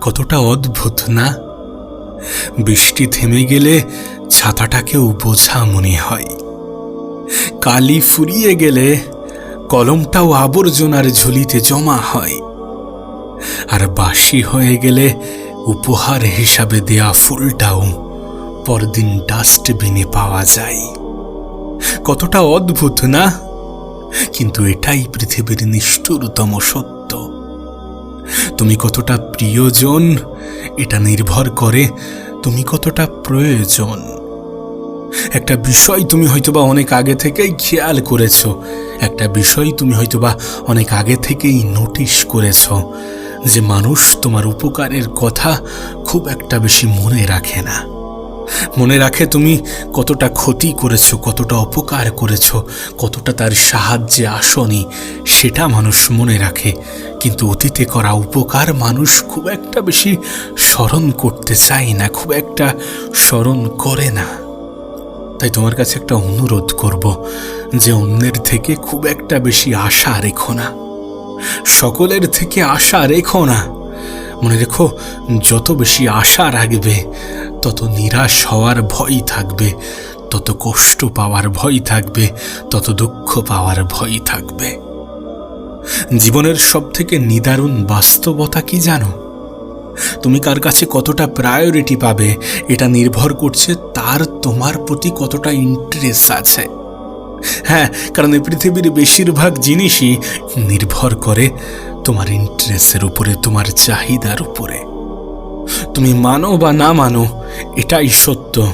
কতটা অদ্ভুত, না? বৃষ্টি থেমে গেলে ছাতাটাকেও বোঝা মনে হয়। কালি ফুরিয়ে গেলে কলমটাও আবর্জনার ঝুলিতে জমা হয়। আর বাসি হয়ে গেলে উপহার হিসাবে দেয়া ফুলটাও পরদিন ডাস্টবিনে পাওয়া যায়। কতটা অদ্ভুত, না? কিন্তু এটাই পৃথিবীর নিষ্ঠুরতম সত্য। তুমি কতটা প্রিয়জন, এটা নির্ভর করে তুমি কতটা প্রয়োজন। একটা বিষয় তুমি হয়তোবা অনেক আগে থেকেই খেয়াল করেছ, একটা বিষয় তুমি হয়তোবা অনেক আগে থেকেই নোটিশ করেছ যে মানুষ তোমার উপকারের কথা খুব একটা বেশি মনে রাখে না। মনে রাখে তুমি কতটা ক্ষতি করেছ, কতটা অপকার করেছ, কতটা তার সাহায্যে আসনি, সেটা মানুষ মনে রাখে। কিন্তু অতীতে করা উপকার মানুষ খুব একটা বেশি স্মরণ করতে চায় না, খুব একটা স্মরণ করে না। তাই তোমার কাছে একটা অনুরোধ করব যে অন্যের থেকে খুব একটা বেশি আশা রেখো না। সকলের থেকে আশা রেখো না। মনে রেখো, যত বেশি আশা রাখবে তত নিরাশ হওয়ার ভয় থাকবে, তত কষ্ট পাওয়ার ভয় থাকবে, তত দুঃখ পাওয়ার ভয় থাকবে। জীবনের সব থেকে নিদারুণ বাস্তবতা কি জানো? তুমি কার কাছে কতটা প্রায়োরিটি পাবে, এটা নির্ভর করছে তার তোমার প্রতি কতটা ইন্টারেস্ট আছে। হ্যাঁ কারণ এই পৃথিবীর বেশিরভাগ জিনিসই নির্ভর করে তোমার ইন্টারেস্টের উপরে, তোমার চাহিদার উপরে। তুমি মানো বা না মানো, এটাই সত্য।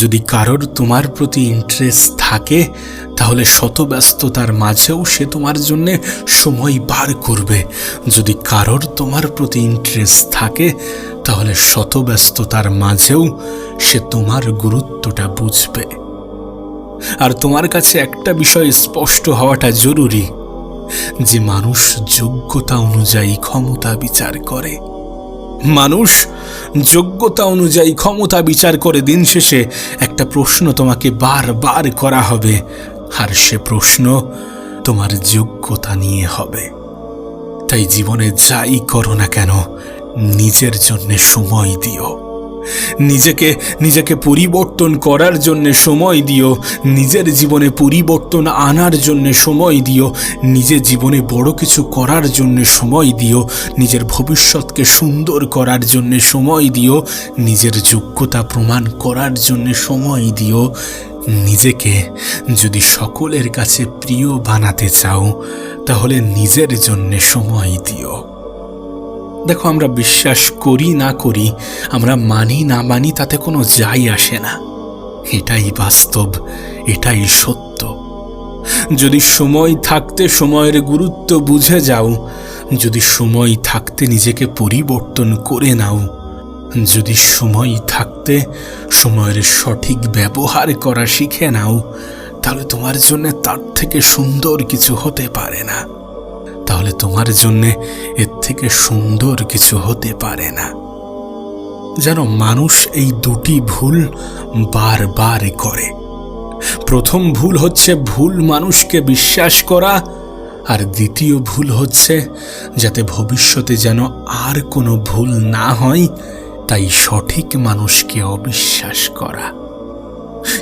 যদি কারোর তোমার প্রতি ইন্টারেস্ট থাকে, তাহলে শত ব্যস্ততার মাঝেও সে তোমার জন্যে সময় বার করবে। যদি কারোর তোমার প্রতি ইন্টারেস্ট থাকে, তাহলে শত ব্যস্ততার মাঝেও সে তোমার গুরুত্বটা বুঝবে। আর তোমার কাছে একটা বিষয় স্পষ্ট হওয়াটা জরুরি, যে মানুষ যোগ্যতা অনুযায়ী ক্ষমতা বিচার করে। মানুষ, যোগ্যতা অনুযায়ী ক্ষমতা বিচার করে দিন শেষে একটা প্রশ্ন তোমাকে বারবার করা হবে। আর সে প্রশ্ন তোমার যোগ্যতা নিয়ে হবে। তাই জীবনে যাই করো না কেন, নিজের জন্যে সময় দিও। নিজেকে নিজেকে পরিবর্তন করার জন্য সময় দিও, নিজের জীবনে পরিবর্তন আনার জন্য সময় দিও, নিজের জীবনে বড় কিছু করার জন্য সময় দিও, নিজের ভবিষ্যৎকে সুন্দর করার জন্য সময় দিও, নিজের যোগ্যতা প্রমাণ করার জন্য সময় দিও, নিজেকে যদি সকলের কাছে প্রিয় বানাতে চাও, তাহলে নিজের জন্য সময় দিও। দেখো, আমরা বিশ্বাস করি না করি, আমরা মানি না মানি তাতে কোনো যাই আসে না। এটাই বাস্তব, এটাই সত্য। যদি সময় থাকতে সময়ের গুরুত্ব বুঝে যাও, যদি সময় থাকতে নিজেকে পরিবর্তন করে নাও, যদি সময় থাকতে সময়ের সঠিক ব্যবহার করা শিখে নাও, তাহলে তোমার জন্য তার থেকে সুন্দর কিছু হতে পারে না। তাহলে তোমার জন্যে এর থেকে সুন্দর কিছু হতে পারে না। যেন মানুষ এই দুটি ভুল বারবার করে। প্রথম ভুল হচ্ছে ভুল মানুষকে বিশ্বাস করা, আর দ্বিতীয় ভুল হচ্ছে যাতে ভবিষ্যতে যেন আর কোনো ভুল না হয়, তাই সঠিক মানুষকে অবিশ্বাস করা।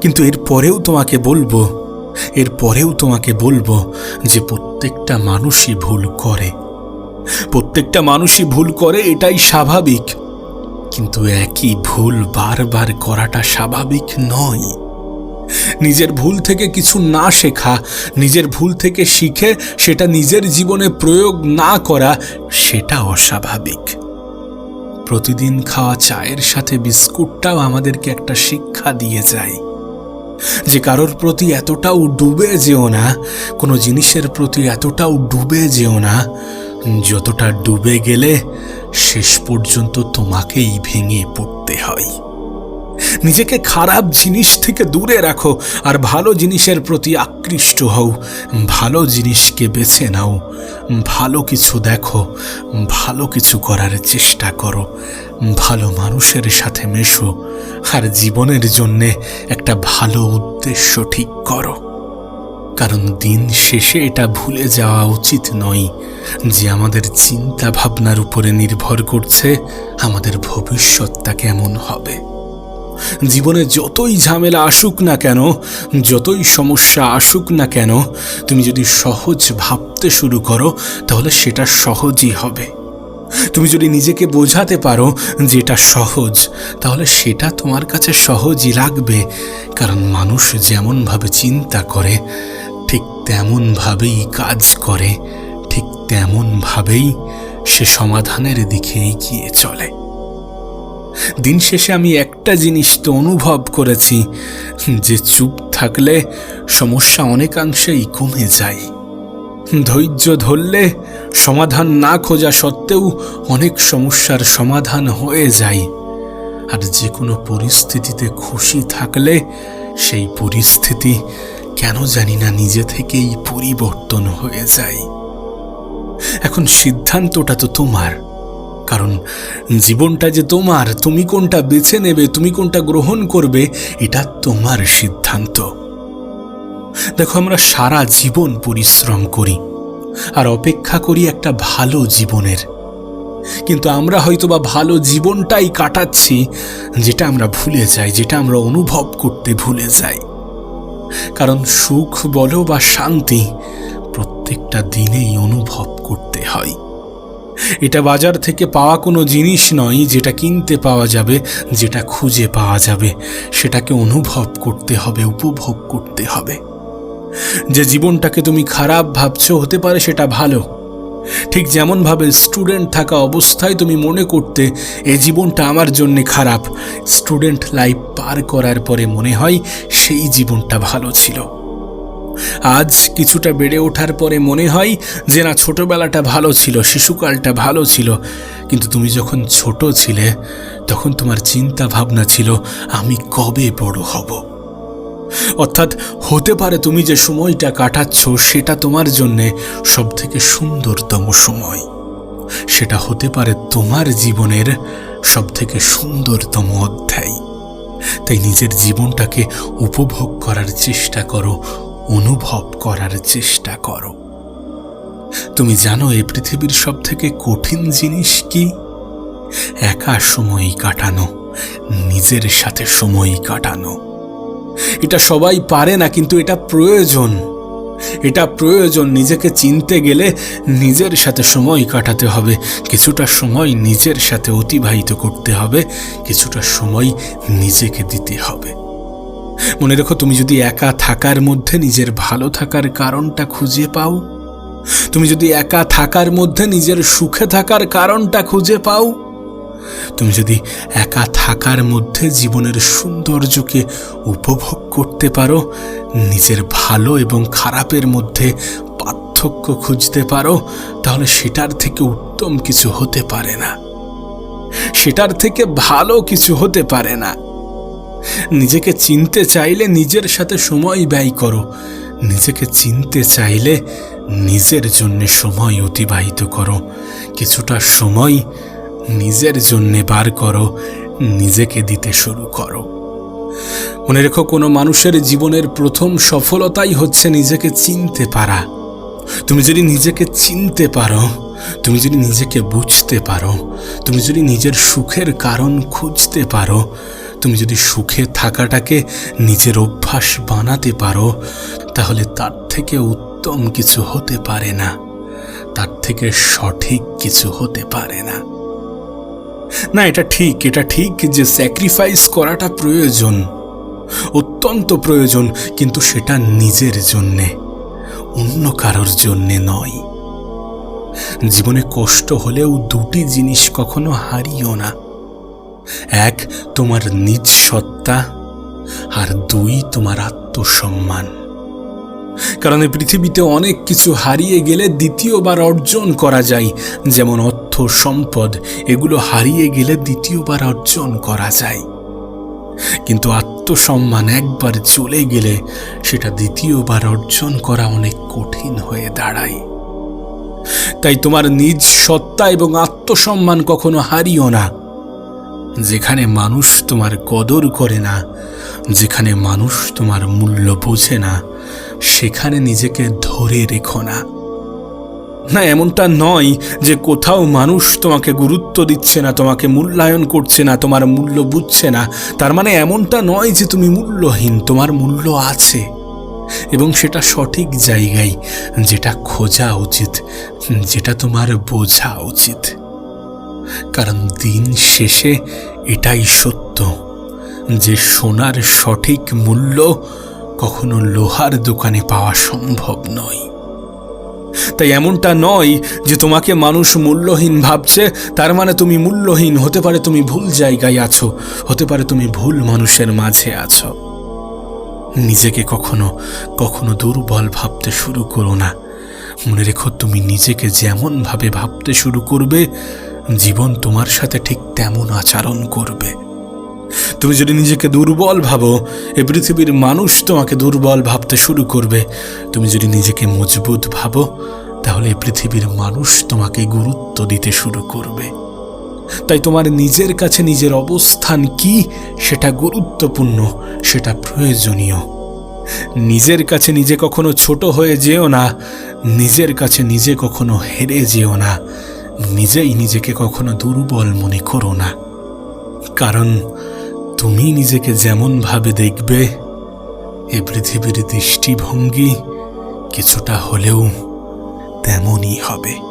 কিন্তু এর পরেও তোমাকে বলব এর পরেও তোমাকে বলব যে প্রত্যেকটা মানুষই ভুল করে। প্রত্যেকটা মানুষই ভুল করে, এটাই স্বাভাবিক। কিন্তু একই ভুল বারবার করাটা স্বাভাবিক নয়। নিজের ভুল থেকে কিছু না শেখা, নিজের ভুল থেকে শিখে সেটা নিজের জীবনে প্রয়োগ না করা, সেটা অস্বাভাবিক। প্রতিদিন খাওয়া চায়ের সাথে বিস্কুটটাও আমাদেরকে একটা শিক্ষা দিয়ে যায়। যে কারোর প্রতি এতটাও ডুবে যেও না, কোনো জিনিসের প্রতি এতটাও ডুবে যেও না, যতটা ডুবে গেলে শেষ পর্যন্ত তোমাকেই ভেঙে পড়তে হয়। নিজেকে খারাপ জিনিস থেকে দূরে রাখো আর ভালো জিনিসের প্রতি আকৃষ্ট হও। ভালো জিনিসকে বেছে নাও। ভালো কিছু দেখো। ভালো কিছু করার চেষ্টা করো। ভালো মানুষের সাথে মেশো আর জীবনের জন্যে একটা ভালো উদ্দেশ্য ঠিক করো। কারণ দিন শেষে এটা ভুলে যাওয়া উচিত নয় যে আমাদের চিন্তা ভাবনার উপরে নির্ভর করছে আমাদের ভবিষ্যৎটা কেমন হবে। জীবনে যতই ঝামেলা আসুক না কেন, যতই সমস্যা আসুক না কেন, তুমি যদি সহজ ভাবতে শুরু করো, তাহলে সেটা সহজই হবে। তুমি যদি নিজেকে বোঝাতে পারো যে এটা সহজ, তাহলে সেটা তোমার কাছে সহজই লাগবে। কারণ মানুষ যেমনভাবে চিন্তা করে, ঠিক তেমনভাবেই কাজ করে, ঠিক তেমনভাবেই সে সমাধানের দিকে এগিয়ে চলে। দিন শেষে আমি একটা জিনিস তো অনুভব করেছি, যে চুপ থাকলে সমস্যা অনেকাংশেই কমে যায়। ধৈর্য ধরলে সমাধান না খোঁজা সত্ত্বেও অনেক সমস্যার সমাধান হয়ে যায়। আর যে কোনো পরিস্থিতিতে খুশি থাকলে সেই পরিস্থিতি কেন জানি না নিজে থেকেই পরিবর্তন হয়ে যায়। এখন সিদ্ধান্তটা তো তোমার। কারণ জীবনটা যে তোমার, তুমি কোনটা বেছে নেবে, তুমি কোনটা গ্রহণ করবে, এটা তোমার সিদ্ধান্ত। দেখো, আমরা সারা জীবন পরিশ্রম করি আর অপেক্ষা করি একটা ভালো জীবনের। কিন্তু আমরা হয়তো বা ভালো জীবনটাই কাটাচ্ছি, যেটা আমরা ভুলে যাই, যেটা আমরা অনুভব করতে ভুলে যাই। কারণ সুখ, বলো বা শান্তি, প্রত্যেকটা দিনেই অনুভব করতে হয়। এটা বাজার থেকে পাওয়া কোনো জিনিস নয় যেটা কিনতে পাওয়া যাবে, যেটা খুঁজে পাওয়া যাবে। সেটাকে অনুভব করতে হবে, উপভোগ করতে হবে। যে জীবনটাকে তুমি খারাপ ভাবছ হতে পারে সেটা ভালো। ঠিক যেমনভাবে স্টুডেন্ট থাকা অবস্থায় তুমি মনে করতে, এ জীবনটা আমার জন্য খারাপ। স্টুডেন্ট লাইফ পার করার পরে মনে হয় সেই জীবনটা ভালো ছিল। আজ কিছুটা বেড়ে ওঠার পরে মনে হয় যে না, ছোটবেলাটা ভালো ছিল, শিশুকালটা ভালো ছিল। কিন্তু তুমি যখন ছোট ছিলে, তখন তোমার চিন্তা ভাবনা ছিল, আমি কবে বড় হব? অর্থাৎ হতে পারে তুমি যে সময়টা কাটাচ্ছ, সেটা তোমার জন্যে সব থেকে সুন্দরতম সময়। সেটা হতে পারে তোমার জীবনের সব থেকে সুন্দরতম অধ্যায়। তাই নিজের জীবনটাকে উপভোগ করার চেষ্টা করো অনুভব করার চেষ্টা করো। তুমি জানো এই পৃথিবীর সব থেকে কঠিন জিনিস কি? একা সময় কাটানো, নিজের সাথে সময় কাটানো। এটা সবাই পারে না, কিন্তু এটা প্রয়োজন। এটা প্রয়োজন নিজেকে চিনতে গেলে নিজের সাথে সময় কাটাতে হবে, কিছুটা সময় নিজের সাথে অতিবাহিত করতে হবে, কিছুটা সময় নিজেকে দিতে হবে। মনে রেখো, তুমি যদি একা থাকার মধ্যে নিজের ভালো থাকার কারণটা খুঁজে পাও, তুমি যদি একা থাকার মধ্যে নিজের সুখে থাকার কারণটা খুঁজে পাও, তুমি যদি একা থাকার মধ্যে জীবনের সৌন্দর্যকে উপভোগ করতে পারো, নিজের ভালো এবং খারাপের মধ্যে পার্থক্য খুঁজতে পারো, তাহলে সেটার থেকে উত্তম কিছু হতে পারে না। সেটার থেকে ভালো কিছু হতে পারে না। নিজেকে চিনতে চাইলে নিজের সাথে সময় ব্যয় করো। নিজেকে চিনতে চাইলে নিজের জন্য সময় অতিবাহিত করো। কিছুটা সময় নিজের জন্যে বার করো, নিজেকে দিতে শুরু করো। মনে রেখো, কোনো মানুষের জীবনের প্রথম সফলতাই হচ্ছে নিজেকে চিনতে পারা। তুমি যদি নিজেকে চিনতে পারো, তুমি যদি নিজেকে বুঝতে পারো, তুমি যদি নিজের সুখের কারণ খুঁজতে পারো তুমি যদি সুখে থাকাটাকে নিজের অভ্যাস বানাতে পারো, তাহলে তার থেকে উত্তম কিছু হতে পারে না। তার থেকে সঠিক কিছু হতে পারে না। না, এটা ঠিক এটা ঠিক যে স্যাক্রিফাইস করাটা প্রয়োজন, অত্যন্ত প্রয়োজন, কিন্তু সেটা নিজের জন্যে, অন্য কারোর জন্যে নয়। জীবনে কষ্ট হলেও দুটি জিনিস কখনো হারিও না। এক, তোমার নিজ সত্তা, আর দুই, তোমার আত্মসম্মান। কারণ এই পৃথিবীতে অনেক কিছু হারিয়ে গেলে দ্বিতীয়বার অর্জন করা যায়, যেমন অর্থ, সম্পদ, এগুলো হারিয়ে গেলে দ্বিতীয়বার অর্জন করা যায়। কিন্তু আত্মসম্মান একবার চলে গেলে সেটা দ্বিতীয়বার অর্জন করা অনেক কঠিন হয়ে দাঁড়ায়। তাই তোমার নিজ সত্তা এবং আত্মসম্মান কখনো হারিও না। যেখানে মানুষ তোমার কদর করে না, যেখানে মানুষ তোমার মূল্য বোঝে না, সেখানে নিজেকে ধরে রেখো না। না, এমনটা নয় যে কোথাও মানুষ তোমাকে গুরুত্ব দিচ্ছে না, তোমাকে মূল্যায়ন করছে না, তোমার মূল্য বুঝছে না। তার মানে এমনটা নয় যে তুমি মূল্যহীন, তোমার মূল্য আছে। এবং সেটা সঠিক জায়গায়, যেটা খোঁজা উচিত, যেটা তোমার বোঝা উচিত। কারণ দিন শেষে এটাই সত্য যে সোনার সঠিক মূল্য কখনো লোহার দোকানে পাওয়া সম্ভব নয়। তাই এমনটা নয় যে তোমাকে মানুষ মূল্যহীন ভাবছে, তার মানে তুমি মূল্যহীন, হতে পারে তুমি ভুল জায়গায় আছো, হতে পারে তুমি ভুল মানুষের মাঝে আছো। নিজেকে কখনো কখনো দুর্বল ভাবতে শুরু করো না। মনে রেখো তুমি নিজেকে যেমন ভাবে ভাবতে শুরু করবে জীবন তোমার সাথে ঠিক তেমন আচরণ করবে। তুমি যদি নিজেকে দুর্বল ভাবো, এ পৃথিবীর মানুষ তোমাকে দুর্বল ভাবতে শুরু করবে। তুমি যদি নিজেকে মজবুত ভাবো, তাহলে এ পৃথিবীর মানুষ তোমাকে গুরুত্ব দিতে শুরু করবে। তাই তোমার নিজের কাছে নিজের অবস্থান কি, সেটা গুরুত্বপূর্ণ, সেটা প্রয়োজনীয়। নিজের কাছে নিজে কখনো ছোট হয়ে যেও না, নিজের কাছে নিজে কখনো হেরে যেও না। নিজেই নিজেকে কখনো দুর্বল মনে করো না। কারণ তুমি নিজেকে যেমনভাবে দেখবে, এ পৃথিবীর দৃষ্টিভঙ্গি কিছুটা হলেও তেমনই হবে।